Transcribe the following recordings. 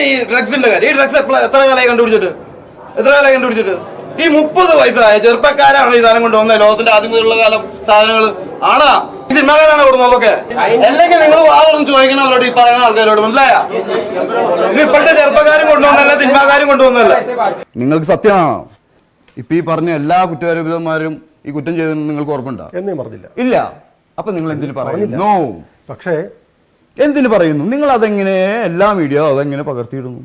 പിന്നെ ഈ ഡ്രഗ്സിന്റെ കാര്യം ഈ ഡ്രഗ്സ് എത്ര കാലമായി കണ്ടുപിടിച്ചിട്ട്? എത്ര കാലമായി കണ്ടുപിടിച്ചിട്ട്? ഈ മുപ്പത് വയസ്സായ ചെറുപ്പക്കാരാണ് ഈ സാധനം കൊണ്ടുവന്നത്. ലോകത്തിന്റെ ആദ്യം മുതലുള്ള കാലം സാധനങ്ങൾ ആണാ? ഈ സിനിമാക്കാരാണ് കൊടുക്കുന്നതൊക്കെ അല്ലെങ്കിൽ നിങ്ങൾ വാതൊന്നും ചോദിക്കണവരോട് ഈ പറയുന്ന ആൾക്കാരോട്. മനസ്സിലായ? ഇത് ഇപ്പോഴത്തെ ചെറുപ്പക്കാരും കൊണ്ടുവന്നല്ല സിനിമാക്കാരും കൊണ്ടുവന്നല്ല നിങ്ങൾക്ക് സത്യമാണോ? ഇപ്പൊ ഈ പറഞ്ഞ എല്ലാ കുറ്റവാരോപിതന്മാരും ഈ കുറ്റം ചെയ്തെന്ന് നിങ്ങൾക്ക് ഓർപ്പുണ്ടോ എന്നേ പറഞ്ഞില്ല. ഇല്ല. അപ്പൊ നിങ്ങൾ എന്തിനു പറയുന്നു? പക്ഷേ എന്തിനു പറയുന്നു? നിങ്ങൾ അതെങ്ങനെ എല്ലാ മീഡിയ അതെങ്ങനെ പകർത്തിയിടുന്നു?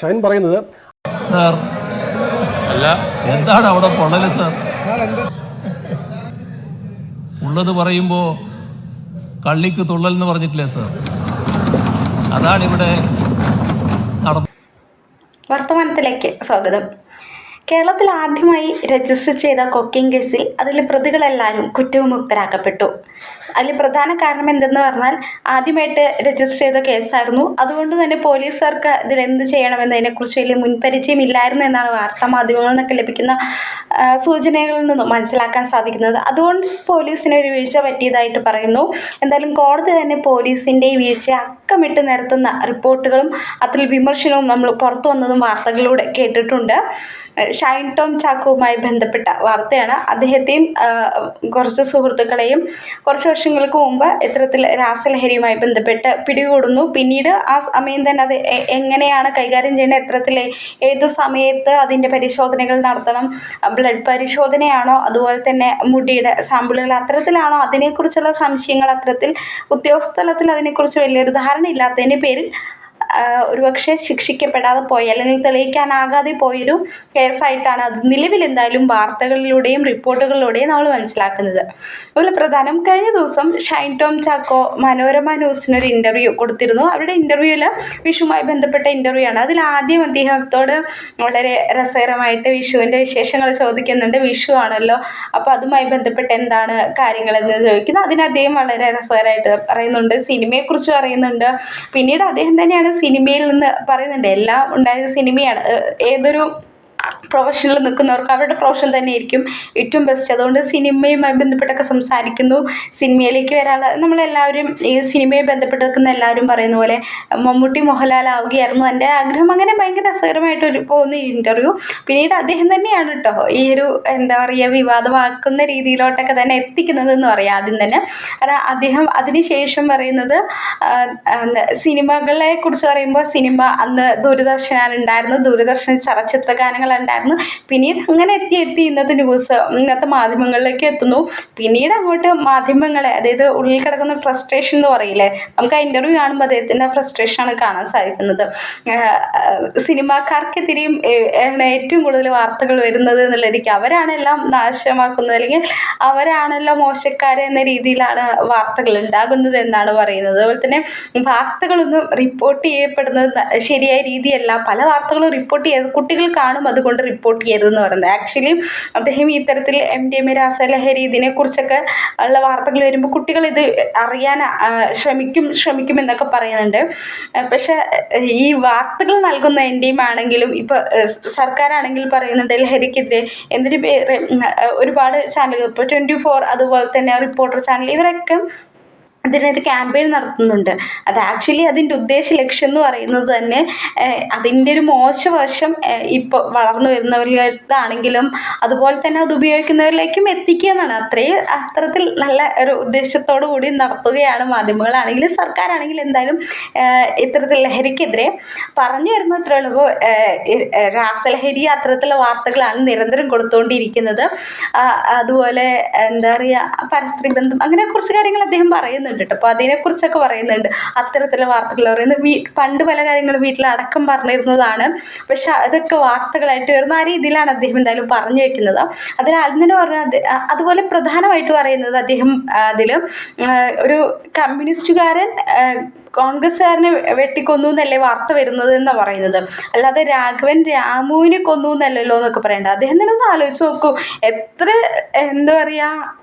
ഷൈൻ പറയുന്നത് സാർ. അല്ല എന്താണ് അവിടെ പൊള്ളൽ സാർ? ഉള്ളത് പറയുമ്പോ കള്ളിക്ക് തുള്ളൽ എന്ന് പറഞ്ഞിട്ടില്ലേ സാർ? അതാണ് ഇവിടെ വർത്തമാനത്തിലേക്ക് സ്വാഗതം. കേരളത്തിൽ ആദ്യമായി രജിസ്റ്റർ ചെയ്ത കൊക്കിംഗ് കേസിൽ അതിലെ പ്രതികളെല്ലാവരും കുറ്റവിമുക്തരാക്കപ്പെട്ടു. അതിൽ പ്രധാന കാരണം എന്തെന്ന് പറഞ്ഞാൽ ആദ്യമായിട്ട് രജിസ്റ്റർ ചെയ്ത കേസായിരുന്നു. അതുകൊണ്ട് തന്നെ പോലീസുകാർക്ക് ഇതിൽ എന്ത് ചെയ്യണമെന്നതിനെക്കുറിച്ച് വലിയ മുൻപരിചയം ഇല്ലായിരുന്നു എന്നാണ് വാർത്താ മാധ്യമങ്ങളിൽ നിന്നൊക്കെ ലഭിക്കുന്ന സൂചനകളിൽ നിന്നും മനസ്സിലാക്കാൻ സാധിക്കുന്നത്. അതുകൊണ്ട് പോലീസിന് ഒരു വീഴ്ച പറ്റിയതായിട്ട് പറയുന്നു. എന്തായാലും കോടതി തന്നെ പോലീസിന്റെ ഈ വീഴ്ച അക്കമിട്ട് നിരത്തുന്ന റിപ്പോർട്ടുകളും അതിൽ വിമർശനവും നമ്മൾ പുറത്തു വന്നതും വാർത്തകളിലൂടെ കേട്ടിട്ടുണ്ട്. ഷൈൻ ടോം ചാക്കോവുമായി ബന്ധപ്പെട്ട വാർത്തയാണ്. അദ്ദേഹത്തെയും കുറച്ച് സുഹൃത്തുക്കളെയും കുറച്ച് വർഷങ്ങൾക്ക് മുമ്പ് ഇത്തരത്തിൽ രാസലഹരിയുമായി ബന്ധപ്പെട്ട് പിടികൂടുന്നു. പിന്നീട് ആ സമയം തന്നെ അത് എങ്ങനെയാണ് കൈകാര്യം ചെയ്യേണ്ടത് എത്രത്തിൽ ഏത് സമയത്ത് അതിന്റെ പരിശോധനകൾ നടത്തണം ബ്ലഡ് പരിശോധനയാണോ അതുപോലെ തന്നെ മുടിയുടെ സാമ്പിളുകൾ അത്തരത്തിലാണോ അതിനെക്കുറിച്ചുള്ള സംശയങ്ങൾ അത്തരത്തിൽ ഉദ്യോഗസ്ഥലത്തിൽ അതിനെക്കുറിച്ച് വലിയൊരു ധാരണ ഇല്ലാത്തതിന്റെ പേരിൽ ഒരുപക്ഷെ ശിക്ഷിക്കപ്പെടാതെ പോയ അല്ലെങ്കിൽ തെളിയിക്കാനാകാതെ പോയൊരു കേസായിട്ടാണ് അത്. നിലവിൽ എന്തായാലും വാർത്തകളിലൂടെയും റിപ്പോർട്ടുകളിലൂടെയും നമ്മൾ മനസ്സിലാക്കുന്നത്. അതുപോലെ പ്രധാനം കഴിഞ്ഞ ദിവസം ഷൈൻ ടോം ചാക്കോ മനോരമ ന്യൂസിനൊരു ഇന്റർവ്യൂ കൊടുത്തിരുന്നു. അവരുടെ ഇന്റർവ്യൂവിൽ വിഷുവുമായി ബന്ധപ്പെട്ട ഇന്റർവ്യൂ ആണ്. അതിൽ ആദ്യം അദ്ദേഹത്തോട് വളരെ രസകരമായിട്ട് വിഷുവിന്റെ വിശേഷങ്ങൾ ചോദിക്കുന്നുണ്ട്. വിഷു ആണല്ലോ അപ്പോൾ അതുമായി ബന്ധപ്പെട്ട് എന്താണ് കാര്യങ്ങളെന്ന് ചോദിക്കുന്നത് അതിന് അദ്ദേഹം വളരെ രസകരമായിട്ട് പറയുന്നുണ്ട്. സിനിമയെക്കുറിച്ച് പറയുന്നുണ്ട്. പിന്നീട് അദ്ദേഹം തന്നെയാണ് സിനിമയിൽ നിന്ന് പറയുന്നുണ്ട് എല്ലാം ഉണ്ടായത് സിനിമയാണ്. ഏതൊരു പ്രൊഫഷനിൽ നിൽക്കുന്നവർക്ക് അവരുടെ പ്രൊഫഷൻ തന്നെ ആയിരിക്കും ഏറ്റവും ബെസ്റ്റ് അതുകൊണ്ട് സിനിമയുമായി ബന്ധപ്പെട്ടൊക്കെ സംസാരിക്കുന്നു. സിനിമയിലേക്ക് വരാൻ നമ്മളെല്ലാവരും ഈ സിനിമയെ ബന്ധപ്പെട്ട് നിൽക്കുന്ന എല്ലാവരും പറയുന്ന പോലെ മമ്മൂട്ടി മോഹൻലാൽ ആവുകയായിരുന്നു എന്റെ ആഗ്രഹം. അങ്ങനെ ഭയങ്കര രസകരമായിട്ട് ഒരു പോകുന്ന ഇന്റർവ്യൂ പിന്നീട് അദ്ദേഹം തന്നെയാണ് കേട്ടോ ഈ ഒരു എന്താ പറയുക വിവാദമാക്കുന്ന രീതിയിലോട്ടൊക്കെ തന്നെ എത്തിക്കുന്നത് എന്ന് പറയാം ആദ്യം തന്നെ. കാരണം അദ്ദേഹം അതിനുശേഷം പറയുന്നത് സിനിമകളെ കുറിച്ച് പറയുമ്പോൾ സിനിമ അന്ന് ദൂരദർശനാണ് ഉണ്ടായിരുന്നത്. ദൂരദർശൻ ചലച്ചിത്ര ഗാനങ്ങൾ ഉണ്ടായിരുന്നു പിന്നീട് അങ്ങനെ എത്തി എത്തി. ഇന്നത്തെ ന്യൂസ് ഇന്നത്തെ മാധ്യമങ്ങളിലേക്ക് എത്തുന്നു. പിന്നീട് അങ്ങോട്ട് മാധ്യമങ്ങളെ അതായത് ഉള്ളിൽ കിടക്കുന്ന ഫ്രസ്ട്രേഷൻ എന്ന് പറയില്ലേ? നമുക്ക് ആ ഇന്റർവ്യൂ കാണുമ്പോൾ അദ്ദേഹത്തിന്റെ ഫ്രസ്ട്രേഷനാണ് കാണാൻ സാധിക്കുന്നത്. സിനിമാക്കാർക്കെതിരെയും ഏറ്റവും കൂടുതൽ വാർത്തകൾ വരുന്നത് എന്നുള്ളതിക്ക് അവരാണെല്ലാം നാശമാക്കുന്നത് അല്ലെങ്കിൽ അവരാണല്ലോ മോശക്കാർ എന്ന രീതിയിലാണ് വാർത്തകൾ ഉണ്ടാകുന്നത് എന്നാണ് പറയുന്നത്. അതുപോലെ തന്നെ വാർത്തകളൊന്നും റിപ്പോർട്ട് ചെയ്യപ്പെടുന്നത് ശരിയായ രീതിയല്ല. പല വാർത്തകളും റിപ്പോർട്ട് ചെയ്ത് കുട്ടികൾ കാണും അതുകൊണ്ട് റിപ്പോർട്ട് ചെയ്തതെന്ന് പറയുന്നത്. ആക്ച്വലി അദ്ദേഹം ഇത്തരത്തിൽ എം ഡി എം എ രാസലഹരി ഇതിനെക്കുറിച്ചൊക്കെ ഉള്ള വാർത്തകൾ വരുമ്പോൾ കുട്ടികൾ ഇത് അറിയാൻ ശ്രമിക്കും ശ്രമിക്കും എന്നൊക്കെ പറയുന്നുണ്ട്. പക്ഷേ ഈ വാർത്തകൾ നൽകുന്ന എന്റെയും ആണെങ്കിലും ഇപ്പോൾ സർക്കാരാണെങ്കിൽ പറയുന്നുണ്ട് ലഹരിക്കെതിരെ എന്നിട്ട് ഒരുപാട് ചാനലുകൾ. ഇപ്പോൾ ട്വന്റി ഫോർ അതുപോലെ തന്നെ റിപ്പോർട്ടർ ചാനൽ ഇവരൊക്കെ അതിനൊരു ക്യാമ്പയിൻ നടത്തുന്നുണ്ട്. അത് ആക്ച്വലി അതിന്റെ ഉദ്ദേശ ലക്ഷ്യം എന്ന് പറയുന്നത് തന്നെ അതിന്റെ ഒരു മോശവശം ഇപ്പോൾ വളർന്നു വരുന്നവരിലാണെങ്കിലും അതുപോലെ തന്നെ അത് ഉപയോഗിക്കുന്നവരിലേക്കും എത്തിക്കുക എന്നാണ്. അത്രയും അത്തരത്തിൽ നല്ല ഒരു ഉദ്ദേശത്തോടു കൂടി നടത്തുകയാണ് മാധ്യമങ്ങളാണെങ്കിലും സർക്കാരാണെങ്കിലും എന്തായാലും ഇത്തരത്തിൽ ലഹരിക്കെതിരെ പറഞ്ഞു വരുന്ന അത്ര എളുപ്പം രാസലഹരി അത്തരത്തിലുള്ള വാർത്തകളാണ് നിരന്തരം കൊടുത്തുകൊണ്ടിരിക്കുന്നത്. അതുപോലെ എന്താ പറയുക പരസ്ത്രീ ബന്ധം അങ്ങനെ കുറച്ച് കാര്യങ്ങൾ അദ്ദേഹം പറയുന്നുണ്ട്. കേട്ടോ അപ്പോൾ അതിനെക്കുറിച്ചൊക്കെ പറയുന്നുണ്ട്. അത്തരത്തിലെ വാർത്തകൾ പറയുന്നത് വീ പണ്ട് പല കാര്യങ്ങളും വീട്ടിൽ അടക്കം പറഞ്ഞിരുന്നതാണ്. പക്ഷെ അതൊക്കെ വാർത്തകളായിട്ട് വരുന്ന ആ രീതിയിലാണ് അദ്ദേഹം എന്തായാലും പറഞ്ഞു വെക്കുന്നത്. അതിൽ അതിന് പറഞ്ഞാൽ അതുപോലെ പ്രധാനമായിട്ട് പറയുന്നത് അദ്ദേഹം അതിൽ ഒരു കമ്മ്യൂണിസ്റ്റുകാരൻ കോൺഗ്രസ്സുകാരനെ വെട്ടിക്കൊന്നു എന്നല്ലേ വാർത്ത വരുന്നത് എന്നാണ് പറയുന്നത്. അല്ലാതെ രാഘവൻ രാമുവിനെ കൊന്നു എന്നല്ലല്ലോ എന്നൊക്കെ പറയണ്ട. അദ്ദേഹം തന്നെ ആലോചിച്ച് നോക്കൂ. എത്ര എന്താ പറയുക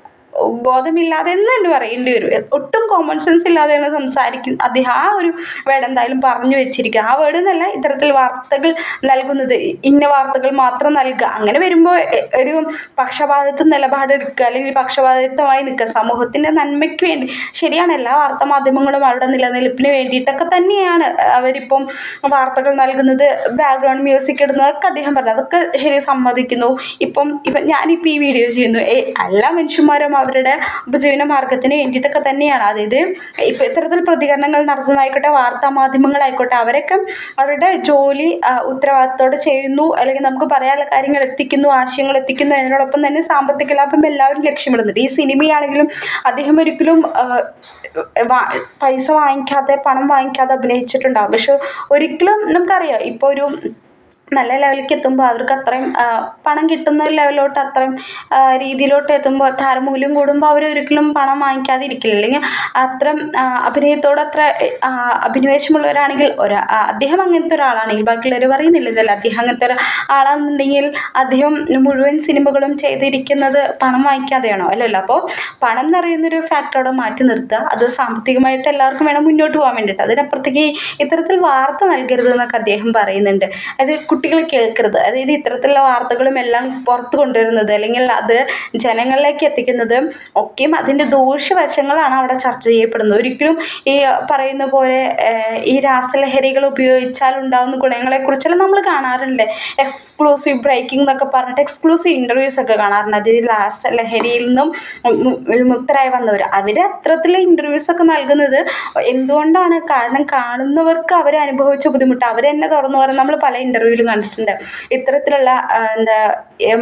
ബോധമില്ലാതെ എന്ന് തന്നെ പറയേണ്ടി വരും. ഒട്ടും കോമൺ സെൻസ് ഇല്ലാതെയാണ് സംസാരിക്കുന്നത് അദ്ദേഹം ആ ഒരു വേർഡ് എന്തായാലും പറഞ്ഞു വെച്ചിരിക്കുക ആ വേർഡ് എന്നല്ല ഇത്തരത്തിൽ വാർത്തകൾ നൽകുന്നത്. ഇന്ന വാർത്തകൾ മാത്രം നൽകുക അങ്ങനെ വരുമ്പോൾ ഒരു പക്ഷപാതത്വ നിലപാടെടുക്കുക അല്ലെങ്കിൽ പക്ഷപാതത്വമായി നിൽക്കുക സമൂഹത്തിന്റെ നന്മയ്ക്ക് വേണ്ടി. ശരിയാണ് എല്ലാ വാർത്താ മാധ്യമങ്ങളും അവരുടെ നിലനിൽപ്പിന് വേണ്ടിയിട്ടൊക്കെ തന്നെയാണ് അവരിപ്പം വാർത്തകൾ നൽകുന്നത്. ബാക്ക്ഗ്രൗണ്ട് മ്യൂസിക് ഇടുന്നതൊക്കെ അദ്ദേഹം പറഞ്ഞു. അതൊക്കെ ശരി സമ്മതിക്കുന്നു. ഇപ്പം ഇപ്പം ഞാനിപ്പോൾ ഈ വീഡിയോ ചെയ്യുന്നു. എല്ലാ മനുഷ്യന്മാരും അവരുടെ ഉപജീവന മാർഗത്തിന് വേണ്ടിയിട്ടൊക്കെ തന്നെയാണ്. അതായത് ഇപ്പം ഇത്തരത്തിൽ പ്രതികരണങ്ങൾ നടത്തുന്നതായിക്കോട്ടെ വാർത്താ മാധ്യമങ്ങളായിക്കോട്ടെ അവരൊക്കെ അവരുടെ ജോലി ഉത്തരവാദിത്തത്തോടെ ചെയ്യുന്നു അല്ലെങ്കിൽ നമുക്ക് പറയാനുള്ള കാര്യങ്ങൾ എത്തിക്കുന്നു ആശയങ്ങൾ എത്തിക്കുന്നു അതിനോടൊപ്പം തന്നെ സാമ്പത്തിക ലാഭം എല്ലാവരും ലക്ഷ്യമിടുന്നുണ്ട്. ഈ സിനിമയാണെങ്കിലും അദ്ദേഹം ഒരിക്കലും പൈസ വാങ്ങിക്കാതെ പണം വാങ്ങിക്കാതെ അഭിനയിച്ചിട്ടുണ്ടാകും പക്ഷെ ഒരിക്കലും നമുക്കറിയാം ഇപ്പോൾ ഒരു നല്ല ലെവലിലേക്ക് എത്തുമ്പോൾ അവർക്ക് അത്രയും പണം കിട്ടുന്ന ഒരു ലെവലിലോട്ട് അത്രയും രീതിയിലോട്ട് എത്തുമ്പോൾ താരമൂല്യം കൂടുമ്പോൾ അവർ ഒരിക്കലും പണം വാങ്ങിക്കാതെ ഇരിക്കില്ല അല്ലെങ്കിൽ അത്രയും അഭിനയത്തോട് അത്ര അഭിനിവേശമുള്ളവരാണെങ്കിൽ ഒരാ അദ്ദേഹം അങ്ങനത്തെ ഒരാളാണെങ്കിൽ ബാക്കിയുള്ളവർ പറയുന്നില്ല ഇതല്ല അദ്ദേഹം അങ്ങനത്തെ ഒരു ആളാണെന്നുണ്ടെങ്കിൽ അദ്ദേഹം മുഴുവൻ സിനിമകളും ചെയ്തിരിക്കുന്നത് പണം വാങ്ങിക്കാതെയാണോ? അല്ലല്ലോ അപ്പോൾ പണം എന്ന് പറയുന്നൊരു ഫാക്ടറോടെ മാറ്റി നിർത്തുക. അത് സാമ്പത്തികമായിട്ട് എല്ലാവർക്കും വേണം മുന്നോട്ട് പോകാൻ വേണ്ടിയിട്ട്. അതിനപ്പുറത്തേക്ക് ഇത്തരത്തിൽ വാർത്ത നൽകരുത് എന്നൊക്കെ അദ്ദേഹം പറയുന്നുണ്ട്. അത് കുട്ടികൾ കേൾക്കരുത്. അതായത് ഇത്തരത്തിലുള്ള വാർത്തകളും എല്ലാം പുറത്ത് കൊണ്ടുവരുന്നത് അല്ലെങ്കിൽ അത് ജനങ്ങളിലേക്ക് എത്തിക്കുന്നത് ഒക്കെയും അതിന്റെ ദൂഷ്യവശങ്ങളാണ് അവിടെ ചർച്ച ചെയ്യപ്പെടുന്നത്. ഒരിക്കലും ഈ പറയുന്ന പോലെ ഈ രാസലഹരികൾ ഉപയോഗിച്ചാൽ ഉണ്ടാകുന്ന ഗുണങ്ങളെക്കുറിച്ചെല്ലാം നമ്മൾ കാണാറുണ്ട്. എക്സ്ക്ലൂസീവ് ബ്രേക്കിംഗ് എന്നൊക്കെ പറഞ്ഞിട്ട് എക്സ്ക്ലൂസീവ് ഇന്റർവ്യൂസ് ഒക്കെ കാണാറുണ്ട്. അതായത് രാസലഹരിയിൽ നിന്നും വിമുക്തരായി വന്നവർ അവർ അത്രത്തിൽ ഇന്റർവ്യൂസ് ഒക്കെ നൽകുന്നത് എന്തുകൊണ്ടാണ്? കാരണം കാണുന്നവർക്ക് അവർ അനുഭവിച്ച ബുദ്ധിമുട്ട്. അവർ തന്നെ തുറന്നു പറഞ്ഞ് നമ്മൾ പല ഇന്റർവ്യൂവിലും കണ്ടിട്ടുണ്ട്. ഇത്തരത്തിലുള്ള എന്താ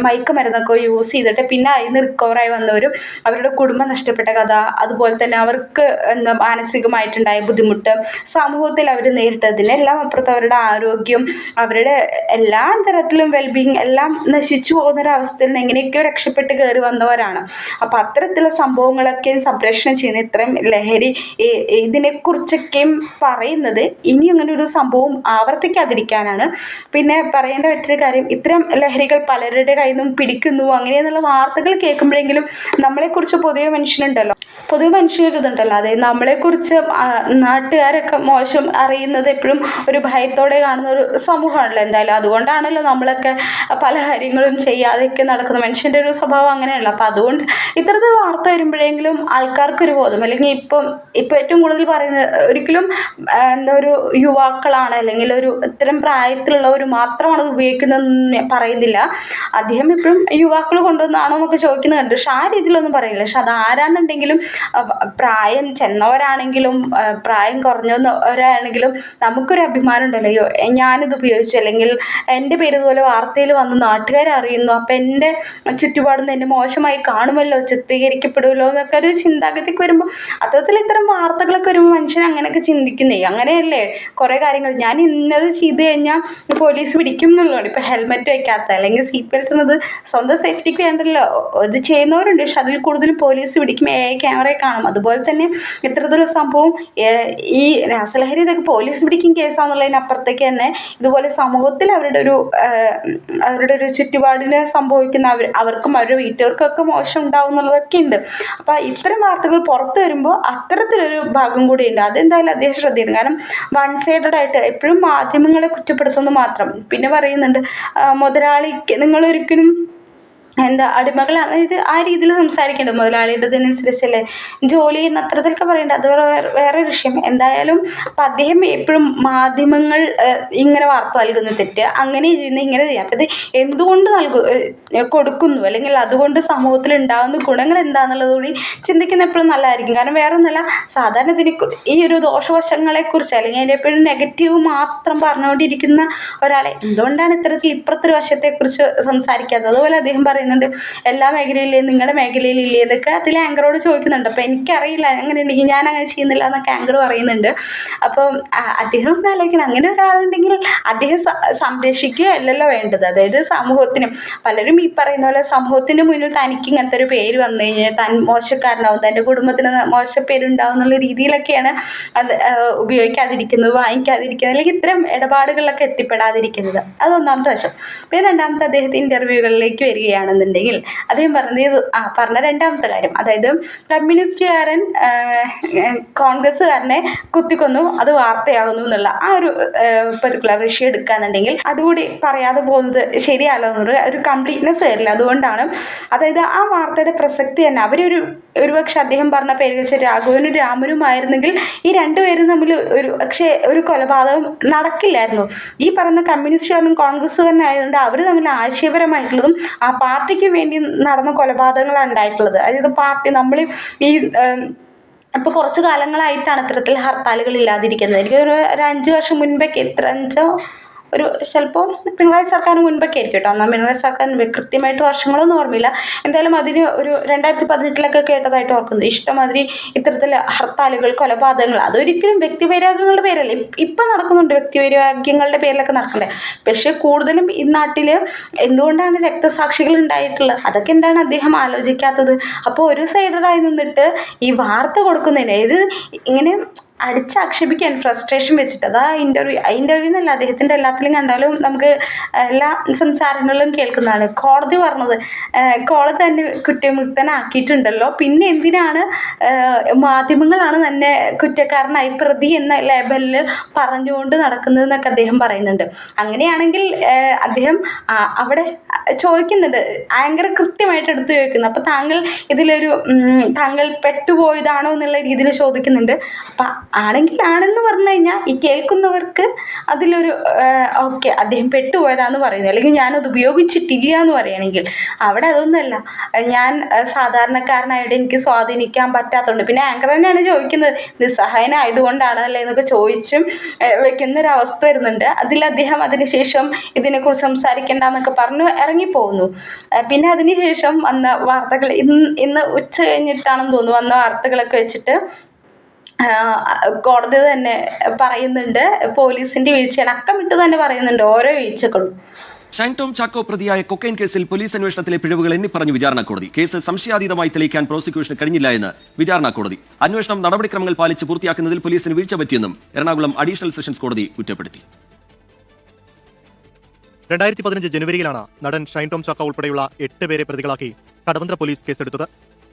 മയക്കുമരുന്നൊക്കെ യൂസ് ചെയ്തിട്ട് പിന്നെ അതിൽ നിന്ന് റിക്കവറായി വന്നവരും അവരുടെ കുടുംബം നഷ്ടപ്പെട്ട കഥ അതുപോലെ തന്നെ അവർക്ക് എന്താ മാനസികമായിട്ടുണ്ടായ ബുദ്ധിമുട്ട് സമൂഹത്തിൽ അവർ നേരിട്ടതിനെല്ലാം അപ്പുറത്ത് അവരുടെ ആരോഗ്യം അവരുടെ എല്ലാ തരത്തിലും വെൽബീങ് എല്ലാം നശിച്ചു പോകുന്ന ഒരു അവസ്ഥയിൽ നിന്ന് എങ്ങനെയൊക്കെയോ രക്ഷപ്പെട്ട് കയറി വന്നവരാണ്. അപ്പോൾ അത്തരത്തിലുള്ള സംഭവങ്ങളൊക്കെ സംപ്രേഷണം ചെയ്യുന്ന ഇത്രയും ലഹരി ഇതിനെക്കുറിച്ചൊക്കെയും പറയുന്നത് ഇനി അങ്ങനെ ഒരു സംഭവം ആവർത്തിക്കാതിരിക്കാനാണ്. പിന്നെ പറയേണ്ട മറ്റൊരു കാര്യം ഇത്തരം ലഹരികൾ പലരുടെ കയ്യിൽ നിന്നും പിടിക്കുന്നു അങ്ങനെയെന്നുള്ള വാർത്തകൾ കേൾക്കുമ്പോഴെങ്കിലും നമ്മളെക്കുറിച്ച് പൊതുവെ മനുഷ്യനുണ്ടല്ലോ. പൊതുവെ മനുഷ്യരിതുണ്ടല്ലോ അതായത് നമ്മളെക്കുറിച്ച് നാട്ടുകാരൊക്കെ മോശം അറിയുന്നത് എപ്പോഴും ഒരു ഭയത്തോടെ കാണുന്ന ഒരു സമൂഹമാണല്ലോ എന്തായാലും. അതുകൊണ്ടാണല്ലോ നമ്മളൊക്കെ പല കാര്യങ്ങളും ചെയ്യാതെയൊക്കെ നടക്കുന്നത്. മനുഷ്യന്റെ ഒരു സ്വഭാവം അങ്ങനെയല്ല അപ്പം അതുകൊണ്ട് ഇത്തരത്തിൽ വാർത്ത വരുമ്പോഴെങ്കിലും ആൾക്കാർക്കൊരു ബോധം. അല്ലെങ്കിൽ ഇപ്പം ഇപ്പം ഏറ്റവും കൂടുതൽ പറയുന്നത് ഒരിക്കലും എന്താ ഒരു യുവാക്കളാണ്. അല്ലെങ്കിൽ ഒരു ഇത്തരം പ്രായത്തിലുള്ളവർ മാത്രമാണ് ഉപയോഗിക്കുന്നതെന്ന് പറയുന്നില്ല. അദ്ദേഹം ഇപ്പോഴും യുവാക്കൾ കൊണ്ടുവന്നാണോ എന്നൊക്കെ ചോദിക്കുന്നത് കണ്ടു. പക്ഷെ ആ രീതിയിലൊന്നും പറയില്ല പക്ഷെ അത് ആരാന്നുണ്ടെങ്കിലും പ്രായം ചെന്നവരാണെങ്കിലും പ്രായം കുറഞ്ഞവരാണെങ്കിലും നമുക്കൊരു അഭിമാനം ഉണ്ടല്ലോ. ഞാനിത് ഉപയോഗിച്ചു. അല്ലെങ്കിൽ എന്റെ പേര് ഇതുപോലെ വാർത്തയിൽ വന്ന് നാട്ടുകാർ അറിയുന്നു. അപ്പം എന്റെ ചുറ്റുപാടുന്ന് എന്നെ മോശമായി കാണുമല്ലോ ചിത്രീകരിക്കപ്പെടുമല്ലോ എന്നൊക്കെ ഒരു ചിന്താഗതിക്ക് വരുമ്പോൾ അത്തരത്തിൽ ഇത്തരം വാർത്തകളൊക്കെ വരുമ്പോൾ മനുഷ്യൻ അങ്ങനെയൊക്കെ ചിന്തിക്കുന്നേ. അങ്ങനെയല്ലേ? കുറേ കാര്യങ്ങൾ. ഞാൻ ഇന്നത് ചെയ്ത് കഴിഞ്ഞാൽ പോലീസ് പിടിക്കും എന്നുള്ളതാണ് ഇപ്പോൾ ഹെൽമെറ്റ് വെക്കാത്ത അല്ലെങ്കിൽ സീറ്റ് ബെൽറ്റ് എന്നത് സ്വന്തം സേഫ്റ്റിക്ക് വേണ്ടല്ലോ. ഇത് ചെയ്യുന്നവരുണ്ട്. പക്ഷെ അതിൽ കൂടുതലും പോലീസ് പിടിക്കും. എ ക്യാമറയെ കാണും. അതുപോലെ തന്നെ ഇത്തരത്തിലുള്ള സംഭവം ഈ രാസലഹരി ഇതൊക്കെ പോലീസ് പിടിക്കും കേസാണെന്നുള്ളതിനപ്പുറത്തേക്ക് തന്നെ ഇതുപോലെ സമൂഹത്തിൽ അവരുടെ ഒരു അവരുടെ ഒരു ചുറ്റുപാടിന് സംഭവിക്കുന്ന അവർ അവർക്കും അവരുടെ വീട്ടുകാർക്കൊക്കെ മോശം ഉണ്ടാവും എന്നുള്ളതൊക്കെ ഉണ്ട്. അപ്പോൾ ഇത്തരം വാർത്തകൾ പുറത്തു വരുമ്പോൾ അത്തരത്തിലൊരു ഭാഗം കൂടിയുണ്ട് അതെന്തായാലും അദ്ദേഹം ശ്രദ്ധിക്കണം കാരണം വൺ സൈഡഡ് ആയിട്ട് എപ്പോഴും മാധ്യമങ്ങളെ കുറ്റപ്പെടുത്തുന്നത് മാത്രം. പിന്നെ പറയുന്നുണ്ട് മുതലാളിക്ക് നിങ്ങളൊരിക്കലും എന്താ അടിമകൾ അതായത് ആ രീതിയിൽ സംസാരിക്കേണ്ടത് മുതലാളിയുടേതിനനുസരിച്ചല്ലേ ജോലി എന്ന് അത്തരത്തിലൊക്കെ പറയേണ്ടത് അത് വേറെ വിഷയം. എന്തായാലും അപ്പം അദ്ദേഹം എപ്പോഴും മാധ്യമങ്ങൾ ഇങ്ങനെ വാർത്ത നൽകുന്ന തെറ്റ്. അങ്ങനെ ചെയ്യുന്ന ഇങ്ങനെ ചെയ്യാം അപ്പം ഇത് എന്തുകൊണ്ട് നൽകു കൊടുക്കുന്നു? അല്ലെങ്കിൽ അതുകൊണ്ട് സമൂഹത്തിൽ ഉണ്ടാകുന്ന ഗുണങ്ങൾ എന്താണെന്നുള്ളത് കൂടി ചിന്തിക്കുന്ന എപ്പോഴും നല്ലതായിരിക്കും. കാരണം വേറെ ഒന്നുമല്ല സാധാരണ ഇതിനെ ഈ ഒരു ദോഷവശങ്ങളെക്കുറിച്ച് അല്ലെങ്കിൽ അതിന്റെ എപ്പോഴും നെഗറ്റീവ് മാത്രം പറഞ്ഞുകൊണ്ടിരിക്കുന്ന ഒരാളെ. എന്തുകൊണ്ടാണ് ഇത്തരത്തിൽ ഇപ്പുറത്തൊരു വശത്തെക്കുറിച്ച് സംസാരിക്കാത്തത്? അതുപോലെ അദ്ദേഹം പറയുന്നുണ്ട് എല്ലാ മേഖലയിലേ നിങ്ങളുടെ മേഖലയിലില്ലേ? എന്നൊക്കെ അതിൽ ആങ്കറോട് ചോദിക്കുന്നുണ്ട്. അപ്പോൾ എനിക്കറിയില്ല അങ്ങനെ ഉണ്ടെങ്കിൽ ഞാൻ അങ്ങനെ ചെയ്യുന്നില്ല എന്നൊക്കെ ആങ്കർ പറയുന്നുണ്ട്. അപ്പം അദ്ദേഹം ഒന്ന് ആലോചിക്കണം. അങ്ങനെ ഒരാളുണ്ടെങ്കിൽ അദ്ദേഹം സംരക്ഷിക്കുക അല്ലല്ലോ വേണ്ടത്. അതായത് സമൂഹത്തിനും. പലരും ഈ പറയുന്ന പോലെ സമൂഹത്തിന് മുന്നിൽ തനിക്ക് ഇങ്ങനത്തെ ഒരു പേര് വന്നു കഴിഞ്ഞാൽ താൻ മോശക്കാരനാവും തന്റെ കുടുംബത്തിന് മോശപ്പേരുണ്ടാവും എന്നുള്ള രീതിയിലൊക്കെയാണ് അത് ഉപയോഗിക്കാതിരിക്കുന്നത് വാങ്ങിക്കാതിരിക്കുന്നത് അല്ലെങ്കിൽ ഇത്തരം ഇടപാടുകളിലൊക്കെ എത്തിപ്പെടാതിരിക്കുന്നത്. അതൊന്നാമത്തെ വശം. പിന്നെ രണ്ടാമത്തെ അദ്ദേഹത്തെ ഇന്റർവ്യൂകളിലേക്ക് വരികയാണ്. എന്നുണ്ടെങ്കിൽ അദ്ദേഹം പറഞ്ഞത് ആ പറഞ്ഞ രണ്ടാമത്തെ കാര്യം. അതായത് കമ്മ്യൂണിസ്റ്റുകാരൻ കോൺഗ്രസ്സുകാരനെ കുത്തിക്കൊന്നു അത് വാർത്തയാകുന്നു എന്നുള്ള ആ ഒരു പെർട്ടിക്കുലർ വിഷയം എടുക്കുകയെന്നുണ്ടെങ്കിൽ അതുകൂടി പറയാതെ പോകുന്നത് ശരിയല്ല ഒരു കംപ്ലീറ്റ്നെസ് വരില്ല. അതുകൊണ്ടാണ് അതായത് ആ വാർത്തയുടെ പ്രസക്തി തന്നെ. അവരൊരു ഒരുപക്ഷെ അദ്ദേഹം പറഞ്ഞ പേര് വെച്ച രാഘവനും ആയിരുന്നെങ്കിൽ ഈ രണ്ടുപേരും തമ്മിൽ ഒരു പക്ഷേ ഒരു കൊലപാതകം നടക്കില്ലായിരുന്നു. ഈ പറഞ്ഞ കമ്മ്യൂണിസ്റ്റുകാരനും കോൺഗ്രസ്സുകാരനായതുകൊണ്ട് അവർ തമ്മിൽ ആശയപരമായിട്ടുള്ളതും ആ പാർട്ടിക്ക് വേണ്ടി നടന്ന കൊലപാതകങ്ങളാണ് ഉണ്ടായിട്ടുള്ളത്. അതായത് പാർട്ടി നമ്മൾ ഈ ഏം, ഇപ്പോൾ കുറച്ച് കാലങ്ങളായിട്ടാണ് ഇത്തരത്തിൽ ഹർത്താലുകൾ ഇല്ലാതിരിക്കുന്നത്. എനിക്ക് ഒരു ഒരു അഞ്ച് വർഷം മുൻപൊക്കെ എത്ര അഞ്ചോ ഒരു ചിലപ്പോൾ പിണറായി സർക്കാരിന് മുൻപൊക്കെ ആയിരിക്കും കേട്ടോ. എന്നാൽ പിണറായി സർക്കാരിന് കൃത്യമായിട്ട് വർഷങ്ങളൊന്നും ഓർമ്മയില്ല. എന്തായാലും അതിന് ഒരു രണ്ടായിരത്തി പതിനെട്ടിലൊക്കെ കേട്ടതായിട്ട് ഓർക്കുന്നു. ഇഷ്ടമാതിരി ഇത്തരത്തിൽ ഹർത്താലുകൾ കൊലപാതകങ്ങൾ അതൊരിക്കലും വ്യക്തിവൈരാഗ്യങ്ങളുടെ പേരല്ല. ഇപ്- ഇപ്പം നടക്കുന്നുണ്ട് വ്യക്തിവൈരാഗ്യങ്ങളുടെ പേരിലൊക്കെ നടക്കണ്ടേ പക്ഷേ കൂടുതലും ഈ നാട്ടിൽ എന്തുകൊണ്ടാണ് രക്തസാക്ഷികൾ ഉണ്ടായിട്ടുള്ളത്? അതൊക്കെ എന്താണ് അദ്ദേഹം ആലോചിക്കാത്തത്? അപ്പോൾ ഒരു സൈഡറായി നിന്നിട്ട് ഈ വാർത്ത കൊടുക്കുന്നതിന് ഇത് ഇങ്ങനെ അടിച്ചാക്ഷേപിക്കാൻ ഫ്രസ്ട്രേഷൻ വെച്ചിട്ട്. അതാ ഇന്റർവ്യൂ ഇന്റർവ്യൂ എന്നല്ല അദ്ദേഹത്തിന്റെ എല്ലാത്തിലും കണ്ടാലും നമുക്ക് എല്ലാ സംസാരങ്ങളിലും കേൾക്കുന്നതാണ്. കോടതി പറഞ്ഞത് കോടതി തന്നെ കുറ്റമുക്തനാക്കിയിട്ടുണ്ടല്ലോ പിന്നെ എന്തിനാണ് മാധ്യമങ്ങളാണ് തന്നെ കുറ്റക്കാരനായി പ്രതി എന്ന ലേബലിൽ പറഞ്ഞുകൊണ്ട് നടക്കുന്നതെന്നൊക്കെ അദ്ദേഹം പറയുന്നുണ്ട്. അങ്ങനെയാണെങ്കിൽ അദ്ദേഹം അവിടെ ചോദിക്കുന്നുണ്ട് ആങ്കർ കൃത്യമായിട്ട് എടുത്തു ചോദിക്കുന്നു. അപ്പോൾ താങ്കൾ ഇതിലൊരു താങ്കൾ പെട്ടുപോയതാണോ എന്നുള്ള രീതിയിൽ ചോദിക്കുന്നുണ്ട്. അപ്പം ആണെങ്കിൽ ആണെന്ന് പറഞ്ഞു കഴിഞ്ഞാൽ ഈ കേൾക്കുന്നവർക്ക് അതിലൊരു ഓക്കെ അദ്ദേഹം പെട്ടുപോയതാന്ന് പറയുന്നത് അല്ലെങ്കിൽ ഞാനത് ഉപയോഗിച്ചിട്ടില്ല എന്ന് പറയുകയാണെങ്കിൽ അവിടെ അതൊന്നുമല്ല ഞാൻ സാധാരണക്കാരനായിട്ട് എനിക്ക് സ്വാധീനിക്കാൻ പറ്റാത്തതുകൊണ്ട്. പിന്നെ ആങ്കർ തന്നെയാണ് ചോദിക്കുന്നത്. നിസ്സഹായനായതുകൊണ്ടാണ് അല്ലേ എന്നൊക്കെ ചോദിച്ചും വെക്കുന്നൊരവസ്ഥ വരുന്നുണ്ട്. അതിൽ അദ്ദേഹം അതിനുശേഷം ഇതിനെക്കുറിച്ച് സംസാരിക്കേണ്ട എന്നൊക്കെ പറഞ്ഞു ഇറങ്ങിപ്പോകുന്നു. പിന്നെ അതിനുശേഷം വന്ന വാർത്തകൾ ഇന്ന് ഇന്ന് ഉച്ച കഴിഞ്ഞിട്ടാണെന്ന് തോന്നുന്നു വന്ന വാർത്തകളൊക്കെ വെച്ചിട്ട് കോടതി തന്നെ പറയുന്നുണ്ട് പോലീസിന്റെ വീഴ്ചയാണ്. അക്കമിട്ട് തന്നെ പറയുന്നുണ്ട് ഓരോ വീഴ്ചകളും. ഷൈൻ ടോം ചാക്കോ പ്രതിയായ കൊക്കൈൻ കേസിൽ പോലീസ് അന്വേഷണത്തിലെ പിഴവുകൾ എണ്ണി പറഞ്ഞു വിചാരണ കോടതി. കേസ് സംശയാതീതമായി തെളിയിക്കാൻ പ്രോസിക്യൂഷന് കഴിഞ്ഞില്ല എന്ന് വിചാരണ കോടതി. അന്വേഷണം നടപടിക്രമങ്ങൾ പാലിച്ച് പൂർത്തിയാക്കുന്നതിൽ പോലീസിന് വീഴ്ച പറ്റിയെന്നും എറണാകുളം അഡീഷണൽ സെഷൻസ് കോടതി കുറ്റപ്പെടുത്തി. രണ്ടായിരത്തി പതിനഞ്ച് ജനുവരിയിലാണ് നടൻ ഷൈൻ ടോം ചാക്ക ഉൾപ്പെടെയുള്ള എട്ട് പേരെ പ്രതികളാക്കി കടവന്ത്ര പോലീസ് കേസെടുത്തത്.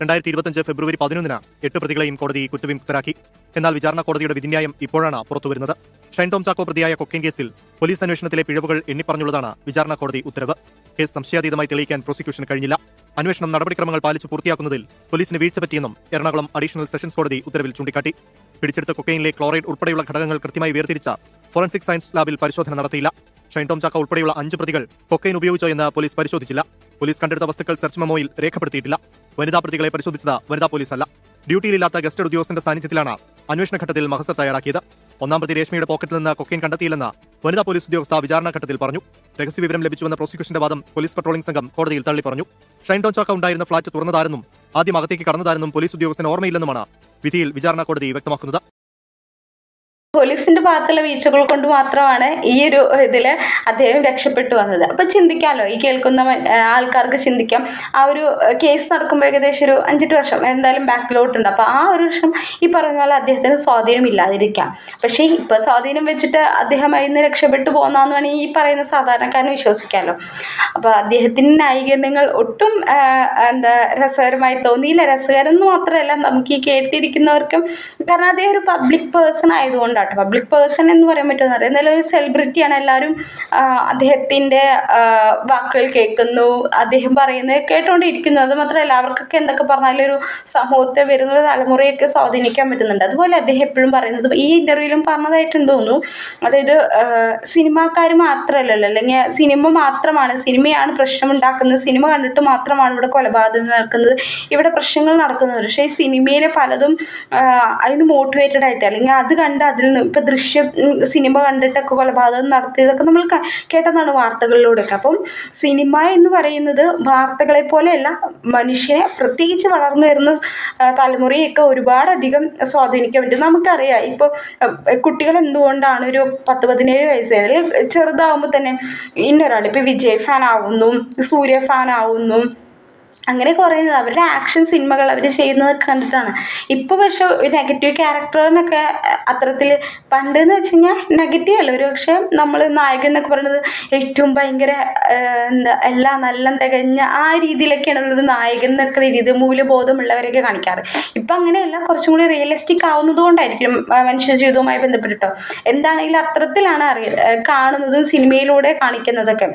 രണ്ടായിരത്തി ഇരുപത്തിയഞ്ച് ഫെബ്രുവരി പതിനൊന്നിന് എട്ട് പ്രതികളെയും കോടതി കുറ്റവിമുക്തരാക്കി. എന്നാൽ വിചാരണ കോടതിയുടെ വിധിന്യായം ഇപ്പോഴാണ് പുറത്തുവരുന്നത്. ഷൈൻ ടോം ചാക്കോ പ്രതിയായ കൊക്കൈൻ കേസിൽ പോലീസ് അന്വേഷണത്തിലെ പിഴവുകൾ എണ്ണിപ്പറഞ്ഞുള്ളതാണ് വിചാരണ കോടതി ഉത്തരവ്. കേസ് സംശയാതീതമായി തെളിയിക്കാൻ പ്രോസിക്യൂഷന് കഴിഞ്ഞില്ല. അന്വേഷണം നടപടിക്രമങ്ങൾ പാലിച്ച് പൂർത്തിയാക്കുന്നതിൽ പോലീസിന് വീഴ്ച പറ്റിയെന്നും എറണാകുളം അഡീഷണൽ സെഷൻസ് കോടതി ഉത്തരവിൽ ചൂണ്ടിക്കാട്ടി. പിടിച്ചെടുത്ത കൊക്കൈനിലെ ക്ലോറൈഡ് ഉൾപ്പെടെയുള്ള ഘടകങ്ങൾ കൃത്യമായി വേർതിരിച്ച ഫോറൻസിക് സയൻസ് ലാബിൽ പരിശോധന നടത്തിയില്ല. ഷൈൻ ടോം ചാക്ക ഉൾപ്പെടെയുള്ള അഞ്ച് പ്രതികൾ കൊക്കൈൻ ഉപയോഗിച്ചോ എന്ന് പോലീസ് പരിശോധിച്ചില്ല. പോലീസ് കണ്ടെടുത്ത വസ്തുക്കൾ സെർച്ച് മെമ്മോയിൽ രേഖപ്പെടുത്തിയിട്ടില്ല. വനിതാ പ്രതികളെ പരിശോധിച്ചത് വനിതാ പോലീസ് അല്ല ഡ്യൂട്ടിയിലില്ലാത്ത ഗസ്റ്റഡ് ഉദ്യോഗസ്ഥന്റെ സാന്നിധ്യത്തിലാണ് അന്വേഷണ ഘട്ടത്തിൽ മഹസർ തയ്യാറാക്കിയത്. ഒന്നാം പ്രതി രേഷ്മയുടെ പോക്കറ്റിൽ നിന്ന് കൊക്കൈൻ കണ്ടെത്തിയില്ലെന്ന് വനിതാ പോലീസ് ഉദ്യോഗസ്ഥ വിചാരണ ഘട്ടത്തിൽ പറഞ്ഞു. രഹസ്യവിവരം ലഭിച്ചുവെന്ന പ്രോസിക്യൂഷന്റെ വാദം പോലീസ് പട്രോളിംഗ് സംഘം കോടതിയിൽ തള്ളി പറഞ്ഞു. ഷൈൻ ഡോൺ ചാക്ക ഉണ്ടായിരുന്ന ഫ്ളാറ്റ് തുറന്നതാരെന്നും ആദ്യം അകത്തേക്ക് കടന്നതാരെന്നും പോലീസ് ഉദ്യോഗസ്ഥന് ഓർമ്മയില്ലെന്നുമാണ് വിധിയിൽ വിചാരണ കോടതി വ്യക്തമാക്കുന്നത്. പോലീസിന്റെ ഭാഗത്തുള്ള വീഴ്ചകൾ കൊണ്ട് മാത്രമാണ് ഈ ഒരു ഇതിൽ അദ്ദേഹം രക്ഷപ്പെട്ടു വന്നത്. അപ്പം ചിന്തിക്കാമല്ലോ ഈ കേൾക്കുന്ന ആൾക്കാർക്ക് ചിന്തിക്കാം. ആ ഒരു കേസ് നടക്കുമ്പോൾ ഏകദേശം ഒരു അഞ്ചെട്ട് വർഷം എന്തായാലും ബാക്കിലോട്ടുണ്ട്. അപ്പോൾ ആ ഒരു വർഷം ഈ പറഞ്ഞ പോലെ അദ്ദേഹത്തിന് സ്വാധീനം ഇല്ലാതിരിക്കാം. പക്ഷേ ഇപ്പോൾ സ്വാധീനം വെച്ചിട്ട് അദ്ദേഹം അതിൽ നിന്ന് രക്ഷപ്പെട്ടു പോകുന്നതെന്ന് വേണമെങ്കിൽ ഈ പറയുന്ന സാധാരണക്കാരന് വിശ്വസിക്കാമല്ലോ അപ്പോൾ അദ്ദേഹത്തിന്റെ ന്യായീകരണങ്ങൾ ഒട്ടും എന്താ രസകരമായി തോന്നിയില്ല. രസകരം എന്ന് മാത്രമല്ല നമുക്ക് ഈ കേട്ടിരിക്കുന്നവർക്കും കാരണം അദ്ദേഹം ഒരു പബ്ലിക് പേഴ്സൺ ആയതുകൊണ്ടാട്ടോ പബ്ലിക് പേഴ്സൺ എന്ന് പറയാൻ പറ്റുമെന്ന് അറിയാം. എന്നാലും ഒരു സെലിബ്രിറ്റിയാണ് എല്ലാവരും അദ്ദേഹത്തിന്റെ വാക്കുകൾ കേൾക്കുന്നു. അദ്ദേഹം പറയുന്നത് കേട്ടുകൊണ്ടിരിക്കുന്നു അത് മാത്രമല്ല അവർക്കൊക്കെ എന്തൊക്കെ പറഞ്ഞാലും ഒരു സമൂഹത്തെ വരുന്ന തലമുറയൊക്കെ സ്വാധീനിക്കാൻ പറ്റുന്നുണ്ട്. അതുപോലെ അദ്ദേഹം എപ്പോഴും പറയുന്നത് ഈ ഇന്റർവ്യൂവിലും പറഞ്ഞതായിട്ടുണ്ട് തോന്നുന്നു അതായത് സിനിമാക്കാർ മാത്രമല്ലല്ലോ അല്ലെങ്കിൽ സിനിമ മാത്രമാണ് സിനിമയാണ് പ്രശ്നം ഉണ്ടാക്കുന്നത് സിനിമ കണ്ടിട്ട് മാത്രമാണ് ഇവിടെ കൊലപാതകം നടക്കുന്നത്. ഇവിടെ പ്രശ്നങ്ങൾ നടക്കുന്നത് പക്ഷേ ഈ സിനിമയിലെ പലതും അതിന് മോട്ടിവേറ്റഡ് ആയിട്ട് അല്ലെങ്കിൽ അത് കണ്ട് അതിൽ ഇപ്പം ദൃശ്യം സിനിമ കണ്ടിട്ടൊക്കെ കൊലപാതകം നടത്തിയതൊക്കെ നമ്മൾ കേട്ടതാണ് വാർത്തകളിലൂടെയൊക്കെ. അപ്പം സിനിമ എന്ന് പറയുന്നത് വാർത്തകളെ പോലെയല്ല മനുഷ്യനെ പ്രത്യേകിച്ച് വളർന്നു വരുന്ന തലമുറയൊക്കെ ഒരുപാടധികം സ്വാധീനിക്കാൻ പറ്റും. നമുക്കറിയാം ഇപ്പോൾ കുട്ടികൾ എന്തുകൊണ്ടാണ് ഒരു പത്ത് പതിനേഴ് വയസ്സ് അല്ലെങ്കിൽ ചെറുതാവുമ്പോൾ തന്നെ ഇന്നൊരാൾ ഇപ്പോൾ വിജയ് ഫാൻ ആവുന്നു സൂര്യ ഫാൻ ആവുന്നു അങ്ങനെ കുറേ അവരുടെ ആക്ഷൻ സിനിമകൾ അവർ ചെയ്യുന്നതൊക്കെ കണ്ടിട്ടാണ്. ഇപ്പോൾ പക്ഷേ നെഗറ്റീവ് ക്യാരക്ടറിനൊക്കെ അത്തരത്തിൽ പണ്ടെന്ന് വെച്ച് കഴിഞ്ഞാൽ നെഗറ്റീവ് അല്ല. ഒരു പക്ഷേ നമ്മൾ നായകൻ എന്നൊക്കെ പറയുന്നത് ഏറ്റവും ഭയങ്കര എന്താ എല്ലാം നല്ല തികഞ്ഞ ആ രീതിയിലൊക്കെയാണ് ഒരു നായകൻ എന്നൊക്കെ രീതി മൂല്യബോധമുള്ളവരൊക്കെ കാണിക്കാറ്. ഇപ്പം അങ്ങനെയല്ല. കുറച്ചും കൂടി റിയലിസ്റ്റിക് ആവുന്നത് കൊണ്ടായിരിക്കും മനുഷ്യ ജീവിതവുമായി ബന്ധപ്പെട്ടിട്ടോ എന്താണെങ്കിലും അത്തരത്തിലാണ് അറിയ കാണുന്നതും സിനിമയിലൂടെ കാണിക്കുന്നതൊക്കെ.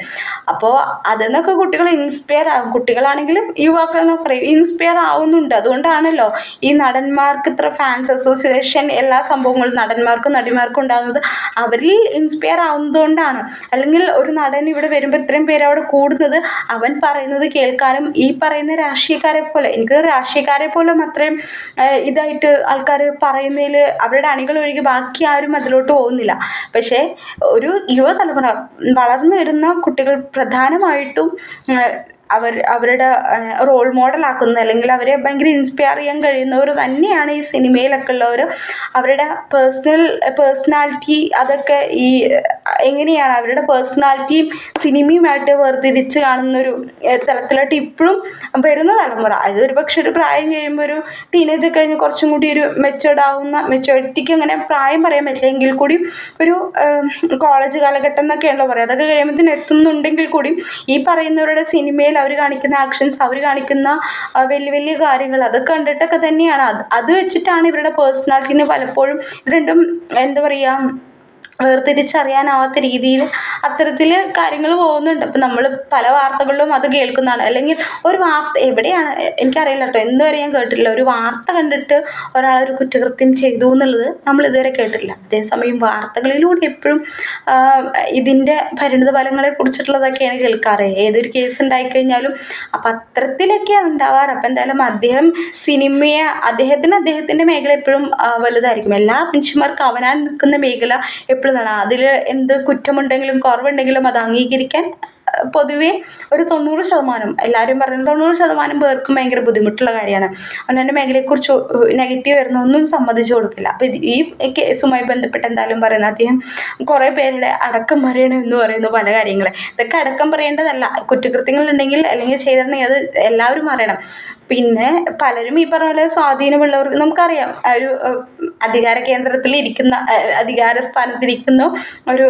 അപ്പോൾ അതിൽ കുട്ടികൾ ഇൻസ്പയർ ആകും കുട്ടികളാണെങ്കിലും യുവാക്കൾ ഇൻസ്പയർ ആവുന്നുണ്ട് അതുകൊണ്ടാണല്ലോ ഈ നടന്മാർക്ക് ഇത്ര ഫാൻസ് അസോസിയേഷൻ എല്ലാ സംഭവങ്ങളും നടന്മാർക്കും നടിമാർക്കും ഉണ്ടാകുന്നത് അവരിൽ ഇൻസ്പയർ ആവുന്നതുകൊണ്ടാണ്. അല്ലെങ്കിൽ ഒരു നടൻ ഇവിടെ വരുമ്പോൾ ഇത്രയും പേര് അവിടെ കൂടുന്നത് അവൻ പറയുന്നത് കേൾക്കാനും ഈ പറയുന്ന രാഷ്ട്രീയക്കാരെ പോലെ എനിക്ക് രാഷ്ട്രീയക്കാരെ പോലും അത്രയും ഇതായിട്ട് ആൾക്കാർ പറയുന്നതിൽ അവരുടെ അണികൾ ഒഴികെ ബാക്കി ആരും അതിലോട്ട് പോകുന്നില്ല. പക്ഷേ ഒരു യുവതലമുറ വളർന്നു വരുന്ന കുട്ടികൾ പ്രധാനമായിട്ടും അവർ അവരുടെ റോൾ മോഡൽ ആക്കുന്ന അല്ലെങ്കിൽ അവരെ ഭയങ്കര ഇൻസ്പയർ ചെയ്യാൻ കഴിയുന്നവർ തന്നെയാണ് ഈ സിനിമയിലൊക്കെ ഉള്ളവർ അവരുടെ പേഴ്സണൽ പേഴ്സണാലിറ്റി അതൊക്കെ ഈ എങ്ങനെയാണ് അവരുടെ പേഴ്സണാലിറ്റിയും സിനിമയുമായിട്ട് വേർതിരിച്ച് കാണുന്നൊരു തലത്തിലോട്ട് ഇപ്പോഴും വരുന്ന തലമുറ. അത് ഒരു പക്ഷെ ഒരു പ്രായം കഴിയുമ്പോൾ ഒരു ടീനേജ് കഴിഞ്ഞ് കുറച്ചും കൂടി ഒരു മെച്ചുവേർഡ് ആവുന്ന മെച്ചുവാരിറ്റിക്ക് അങ്ങനെ പ്രായം പറയാൻ പറ്റില്ല. എങ്കിൽ കൂടി ഒരു കോളേജ് കാലഘട്ടം എന്നൊക്കെയാണല്ലോ പറയുക. അതൊക്കെ കഴിയുമ്പോഴത്തേന് എത്തുന്നുണ്ടെങ്കിൽ കൂടി ഈ പറയുന്നവരുടെ സിനിമയിൽ അവർ കാണിക്കുന്ന ആക്ഷൻസ് അവർ കാണിക്കുന്ന വലിയ വലിയ കാര്യങ്ങൾ അതൊക്കെ കണ്ടിട്ടൊക്കെ തന്നെയാണ്. അത് അത് വെച്ചിട്ടാണ് ഇവരുടെ പേഴ്സണാലിറ്റിനെ പലപ്പോഴും രണ്ടും എന്താ പറയുക വേർതിരിച്ചറിയാനാവാത്ത രീതിയിൽ അത്തരത്തിൽ കാര്യങ്ങൾ പോകുന്നുണ്ട്. അപ്പം നമ്മൾ പല വാർത്തകളിലും അത് കേൾക്കുന്നതാണ്. അല്ലെങ്കിൽ ഒരു വാർത്ത എവിടെയാണ്? എനിക്കറിയില്ല കേട്ടോ. എന്തുവരെ ഞാൻ കേട്ടിട്ടില്ല. ഒരു വാർത്ത കണ്ടിട്ട് ഒരാളൊരു കുറ്റകൃത്യം ചെയ്തു എന്നുള്ളത് നമ്മൾ ഇതുവരെ കേട്ടിട്ടില്ല. അതേസമയം വാർത്തകളിലൂടെ എപ്പോഴും ഇതിന്റെ പരിണിത ഫലങ്ങളെ കുറിച്ചിട്ടുള്ളതൊക്കെയാണ് കേൾക്കാറ്. ഏതൊരു കേസ് ഉണ്ടായിക്കഴിഞ്ഞാലും അപ്പം അത്തരത്തിലൊക്കെയാണ് ഉണ്ടാവാറ്. അപ്പം എന്തായാലും അദ്ദേഹം സിനിമയെ അദ്ദേഹത്തിന് അദ്ദേഹത്തിന്റെ മേഖല എപ്പോഴും വലുതായിരിക്കും. എല്ലാ മനുഷ്യന്മാർക്കും അവനാൻ നിൽക്കുന്ന മേഖല എപ്പോഴും ആണ് അതിൽ എന്ത് കുറ്റമുണ്ടെങ്കിലും കുറവുണ്ടെങ്കിലും അത് അംഗീകരിക്കാൻ പൊതുവേ ഒരു തൊണ്ണൂറ് ശതമാനം എല്ലാവരും പറയുന്നത് തൊണ്ണൂറ് ശതമാനം പേർക്കും ഭയങ്കര ബുദ്ധിമുട്ടുള്ള കാര്യമാണ്. അവനവന്റെ മേഖലയെക്കുറിച്ച് നെഗറ്റീവ് വരുന്ന ഒന്നും സമ്മതിച്ചു കൊടുക്കില്ല അപ്പോൾ ഇത് ഈ കേസുമായി ബന്ധപ്പെട്ട് എന്തായാലും പറയുന്നത് അദ്ദേഹം കുറേ പേരുടെ അടക്കം പറയണം എന്ന് പറയുന്നു പല കാര്യങ്ങൾ ഇതൊക്കെ അടക്കം പറയേണ്ടതല്ല. കുറ്റകൃത്യങ്ങളുണ്ടെങ്കിൽ അല്ലെങ്കിൽ ചെയ്തിട്ടുണ്ടെങ്കിൽ അത് എല്ലാവരും അറിയണം. പിന്നെ പലരും ഈ പറഞ്ഞ പോലെ സ്വാധീനമുള്ളവർക്ക് നമുക്കറിയാം. ഒരു അധികാര കേന്ദ്രത്തിൽ ഇരിക്കുന്ന അധികാര സ്ഥാനത്തിരിക്കുന്ന ഒരു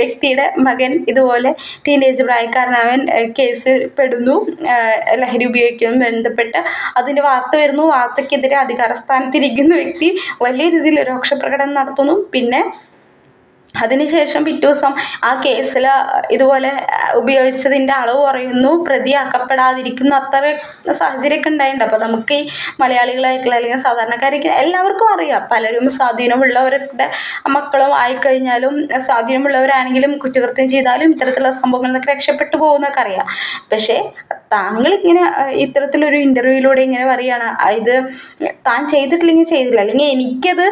വ്യക്തിയുടെ മകൻ ഇതുപോലെ ടീനേജ് പ്രായക്കാരനവൻ കേസിൽ പെടുന്നു. ലഹരി ഉപയോഗിക്കുന്നു ബന്ധപ്പെട്ട് അതിന്റെ വാർത്ത വരുന്നു. വാർത്തയ്ക്കെതിരെ അധികാര സ്ഥാനത്തിരിക്കുന്ന വ്യക്തി വലിയ രീതിയിൽ രോക്ഷപ്രകടനം നടത്തുന്നു. പിന്നെ അതിനുശേഷം പിറ്റേ ദിവസം ആ കേസിൽ ഇതുപോലെ ഉപയോഗിച്ചതിന്റെ അളവ് കുറയുന്നു പ്രതിയാക്കപ്പെടാതിരിക്കുന്നു അത്ര സാഹചര്യമൊക്കെ ഉണ്ടായിട്ടുണ്ട്. അപ്പോൾ നമുക്ക് ഈ മലയാളികളായിട്ടുള്ള അല്ലെങ്കിൽ സാധാരണക്കാരൊക്കെ എല്ലാവർക്കും അറിയാം. പലരും സ്വാധീനമുള്ളവരുടെ മക്കളും ആയിക്കഴിഞ്ഞാലും സ്വാധീനമുള്ളവരാണെങ്കിലും കുറ്റകൃത്യം ചെയ്താലും ഇത്തരത്തിലുള്ള സംഭവങ്ങളിൽ നിന്നൊക്കെ രക്ഷപ്പെട്ടു പോകുന്നൊക്കെ അറിയാം. പക്ഷേ താങ്കൾ ഇങ്ങനെ ഇത്തരത്തിലൊരു ഇന്റർവ്യൂയിലൂടെ ഇങ്ങനെ പറയുകയാണ്. ഇത് താൻ ചെയ്തിട്ടില്ലെങ്കിൽ ചെയ്തില്ല. അല്ലെങ്കിൽ എനിക്കത്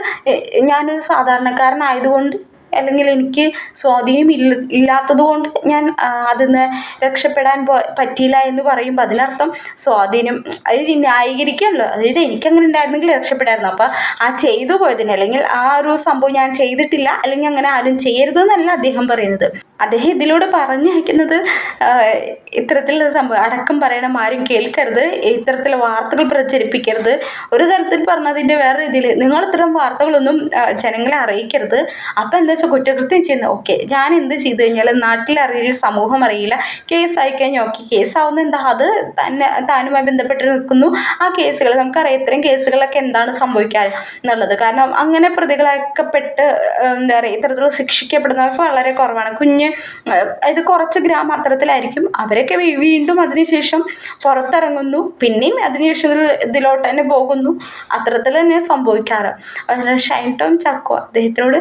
ഞാനൊരു സാധാരണക്കാരനായതുകൊണ്ട് അല്ലെങ്കിൽ എനിക്ക് സ്വാധീനം ഇല്ല ഇല്ലാത്തത് കൊണ്ട് ഞാൻ അതിൽ നിന്ന് രക്ഷപ്പെടാൻ പറ്റിയില്ല എന്ന് പറയുമ്പോൾ അതിനർത്ഥം സ്വാധീനം അത് ന്യായീകരിക്കുകയല്ലോ അതായത് എനിക്കങ്ങനെ ഉണ്ടായിരുന്നെങ്കിൽ രക്ഷപ്പെടായിരുന്നു. അപ്പോൾ ആ ചെയ്തു പോയതിന് അല്ലെങ്കിൽ ആ ഒരു സംഭവം ഞാൻ ചെയ്തിട്ടില്ല അല്ലെങ്കിൽ അങ്ങനെ ആരും ചെയ്യരുതെന്നല്ല അദ്ദേഹം പറയുന്നത്. അദ്ദേഹം ഇതിലൂടെ പറഞ്ഞയക്കുന്നത് ഇത്തരത്തിലുള്ള സംഭവം അടക്കം പറയണം ആരും കേൾക്കരുത് ഇത്തരത്തിലുള്ള വാർത്തകൾ പ്രചരിപ്പിക്കരുത്. ഒരു തരത്തിൽ പറഞ്ഞതിന്റെ വേറെ രീതിയിൽ നിങ്ങൾ ഇത്തരം വാർത്തകളൊന്നും ജനങ്ങളെ അറിയിക്കരുത്. അപ്പം എന്താ വെച്ചാൽ കുറ്റകൃത്യം ചെയ്യുന്ന ഓക്കെ ഞാൻ എന്ത് ചെയ്തു കഴിഞ്ഞാൽ നാട്ടിൽ അറിയില്ല സമൂഹം അറിയില്ല കേസ് ആയി കഴിഞ്ഞാൽ ഓക്കെ കേസാവുന്ന എന്താ? അത് തന്നെ താനുമായി ബന്ധപ്പെട്ട് നിൽക്കുന്നു. ആ കേസുകൾ നമുക്കറിയാം ഇത്തരം കേസുകളൊക്കെ എന്താണ് സംഭവിക്കാറ് എന്നുള്ളത്. കാരണം അങ്ങനെ പ്രതികളാക്കപ്പെട്ട് എന്താ പറയുക ഇത്തരത്തിൽ ശിക്ഷിക്കപ്പെടുന്നവർക്ക് വളരെ കുറവാണ്. കുഞ്ഞ് ഇത് കുറച്ച് ഗ്രാമം അത്തരത്തിലായിരിക്കും അവരൊക്കെ വീണ്ടും അതിനുശേഷം പുറത്തിറങ്ങുന്നു. പിന്നെയും അതിനുശേഷം ഇതിലോട്ട് തന്നെ പോകുന്നു. അത്തരത്തിൽ തന്നെ സംഭവിക്കാറ്. ഷൈൻ ടോം ചാക്കോ അദ്ദേഹത്തിനോട്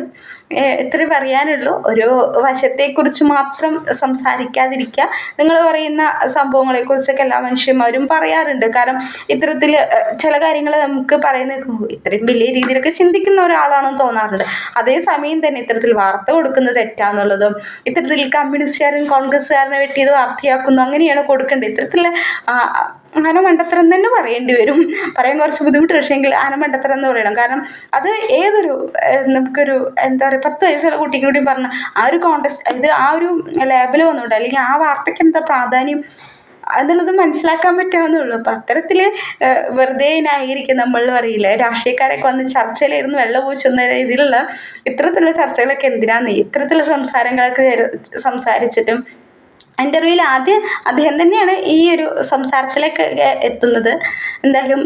ഇത്രേ പറയാനുള്ളൂ. ഒരു വശത്തെക്കുറിച്ച് മാത്രം സംസാരിക്കാതിരിക്കുക. നിങ്ങൾ പറയുന്ന സംഭവങ്ങളെക്കുറിച്ചൊക്കെ എല്ലാ മനുഷ്യന്മാരും പറയാറുണ്ട്. കാരണം ഇത്തരത്തിൽ ചില കാര്യങ്ങൾ നമുക്ക് പറയുന്ന ഇത്രയും വലിയ രീതിയിലൊക്കെ ചിന്തിക്കുന്ന ഒരാളാണെന്ന് തോന്നാറുണ്ട്. അതേസമയം തന്നെ ഇത്തരത്തിൽ വാർത്ത കൊടുക്കുന്നത് തെറ്റാന്നുള്ളതും ഇത്തരത്തിൽ കമ്മ്യൂണിസ്റ്റുകാരും കോൺഗ്രസ്സുകാരനെ വെട്ടിയത് വാർത്തയാക്കുന്നു അങ്ങനെയാണ് കൊടുക്കേണ്ടത്. ഇത്തരത്തിൽ ആനമണ്ടത്തരം തന്നെ പറയേണ്ടി വരും. പറയാൻ കുറച്ച് ബുദ്ധിമുട്ട് പക്ഷേങ്കിൽ ആനമണ്ടത്തരം എന്ന് പറയണം. കാരണം അത് ഏതൊരു നമുക്കൊരു എന്താ പറയുക പത്ത് വയസ്സുള്ള കുട്ടിക്ക് കൂടി പറഞ്ഞ ആ ഒരു കോണ്ടസ്റ്റ് ഇത് ആ ഒരു ലേബിൾ വന്നുകൊണ്ട് അല്ലെങ്കിൽ ആ വാർത്തയ്ക്ക് എന്താ പ്രാധാന്യം? എന്നുള്ളത് മനസ്സിലാക്കാൻ പറ്റാവുന്നേ ഉള്ളൂ. അപ്പം അത്തരത്തിൽ വെറുതെ ന്യായീകരിക്കും നമ്മൾ പറയില്ല? രാഷ്ട്രീയക്കാരൊക്കെ വന്ന് ചർച്ചയിലിരുന്ന് വെള്ളം പൂച്ചുന്ന രീതിയിലുള്ള ഇത്തരത്തിലുള്ള ചർച്ചകളൊക്കെ എന്തിനാന്ന്? ഇത്തരത്തിലുള്ള സംസാരങ്ങളൊക്കെ സംസാരിച്ചിട്ടും ഇന്റർവ്യൂവിൽ ആദ്യം അദ്ദേഹം തന്നെയാണ് ഈ ഒരു സംസാരത്തിലേക്ക് എത്തുന്നത്. എന്തായാലും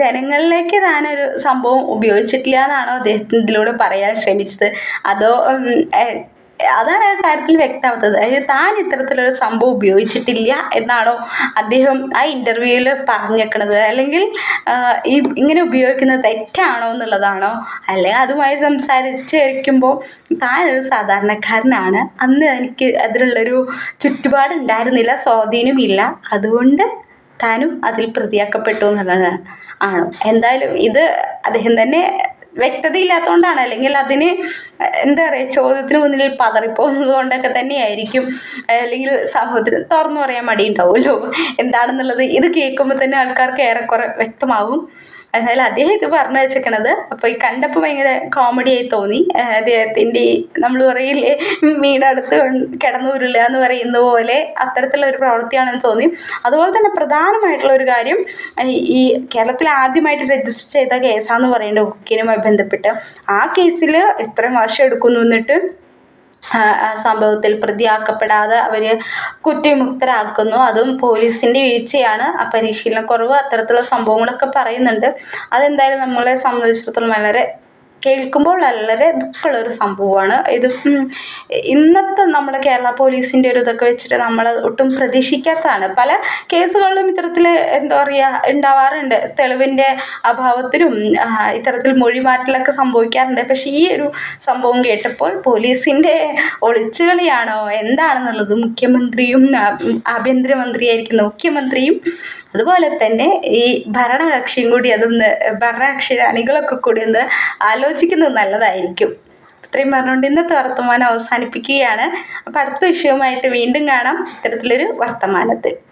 ജനങ്ങളിലേക്ക് താനൊരു സംഭവം ഉപയോഗിച്ചിട്ടില്ല എന്നാണോ അദ്ദേഹത്തിന് ഇതിലൂടെ പറയാൻ ശ്രമിച്ചത്? അതോ അതാണ് ആ കാര്യത്തിൽ വ്യക്തമാകുന്നത് അതായത് താൻ ഇത്തരത്തിലൊരു സംഭവം ഉപയോഗിച്ചിട്ടില്ല എന്നാണോ അദ്ദേഹം ആ ഇന്റർവ്യൂവിൽ പറഞ്ഞേക്കണത്? അല്ലെങ്കിൽ ഈ ഇങ്ങനെ ഉപയോഗിക്കുന്നത് തെറ്റാണോ എന്നുള്ളതാണോ? അല്ലെങ്കിൽ അതുമായി സംസാരിച്ചിരിക്കുമ്പോൾ താനൊരു സാധാരണക്കാരനാണ്. അന്ന് എനിക്ക് അതിലുള്ളൊരു ചുറ്റുപാടുണ്ടായിരുന്നില്ല സ്വാധീനമില്ല അതുകൊണ്ട് താനും അതിൽ പ്രതിയാക്കപ്പെട്ടു എന്നുള്ളതാണ്. ആണോ? എന്തായാലും ഇത് അദ്ദേഹം തന്നെ വ്യക്തതയില്ലാത്തതുകൊണ്ടാണ് അല്ലെങ്കിൽ അതിന് എന്താ പറയുക ചോദ്യത്തിന് മുന്നിൽ പതറിപ്പോകുന്നത് കൊണ്ടൊക്കെ തന്നെയായിരിക്കും അല്ലെങ്കിൽ സമൂഹത്തിന് തുറന്നു പറയാൻ മടിയുണ്ടാവുമല്ലോ. എന്താണെന്നുള്ളത് ഇത് കേൾക്കുമ്പോൾ തന്നെ ആൾക്കാർക്ക് ഏറെക്കുറെ വ്യക്തമാവും. എന്നാലും അദ്ദേഹം ഇത് പറഞ്ഞു വെച്ചേക്കണത് അപ്പോൾ ഈ കണ്ടപ്പോൾ ഭയങ്കര കോമഡിയായി തോന്നി. അദ്ദേഹത്തിന്റെ ഈ നമ്മൾ പറയില്ലേ മീനടുത്ത് കിടന്നു ഉരുളുക എന്ന് പറയുന്ന പോലെ അത്തരത്തിലുള്ള ഒരു പ്രവൃത്തിയാണെന്ന് തോന്നി. അതുപോലെ തന്നെ പ്രധാനമായിട്ടുള്ള ഒരു കാര്യം ഈ- കേരളത്തിൽ ആദ്യമായിട്ട് രജിസ്റ്റർ ചെയ്ത കേസാന്ന് പറയുന്നത് ബുക്കിനുമായി ബന്ധപ്പെട്ട് ആ കേസിൽ ഇത്രയും വർഷം എടുക്കുന്നു എന്നിട്ട് സംഭവത്തിൽ പ്രതിയാക്കപ്പെടാതെ അവർ കുറ്റവിമുക്തരാക്കുന്നു. അതും പോലീസിന്റെ വീഴ്ചയാണ്. ആ പരിശീലനക്കുറവ് അത്തരത്തിലുള്ള സംഭവങ്ങളൊക്കെ പറയുന്നുണ്ട്. അതെന്തായാലും നമ്മളെ സംബന്ധിച്ചിടത്തോളം വളരെ കേൾക്കുമ്പോൾ വളരെ ദുഃഖമുള്ള ഒരു സംഭവമാണ്. ഇത് ഇന്നത്തെ നമ്മുടെ കേരള പോലീസിന്റെ ഒരു ഇതൊക്കെ വെച്ചിട്ട് നമ്മൾ ഒട്ടും പ്രതീക്ഷിക്കാത്തതാണ്. പല കേസുകളിലും ഇത്തരത്തിൽ എന്താ പറയുക ഉണ്ടാവാറുണ്ട്. തെളിവിന്റെ അഭാവത്തിലും ഇത്തരത്തിൽ മൊഴിമാറ്റലൊക്കെ സംഭവിക്കാറുണ്ട്. പക്ഷേ ഈ ഒരു സംഭവം കേട്ടപ്പോൾ പോലീസിന്റെ ഒളിച്ചുകളിയാണോ? എന്താണെന്നുള്ളത് മുഖ്യമന്ത്രിയും ആഭ്യന്തരമന്ത്രിയായിരിക്കുന്ന മുഖ്യമന്ത്രിയും അതുപോലെ തന്നെ ഈ ഭരണകക്ഷിയും കൂടി അതൊന്ന് ഭരണകക്ഷി അണികളൊക്കെ കൂടി ഒന്ന് ആലോചിക്കുന്നത് നല്ലതായിരിക്കും. ഇത്രയും പറഞ്ഞുകൊണ്ട് ഇന്നത്തെ വർത്തമാനം അവസാനിപ്പിക്കുകയാണ്. അപ്പം അടുത്ത വിഷയവുമായിട്ട് വീണ്ടും കാണാം. ഇത്തരത്തിലൊരു വർത്തമാനത്തിൽ.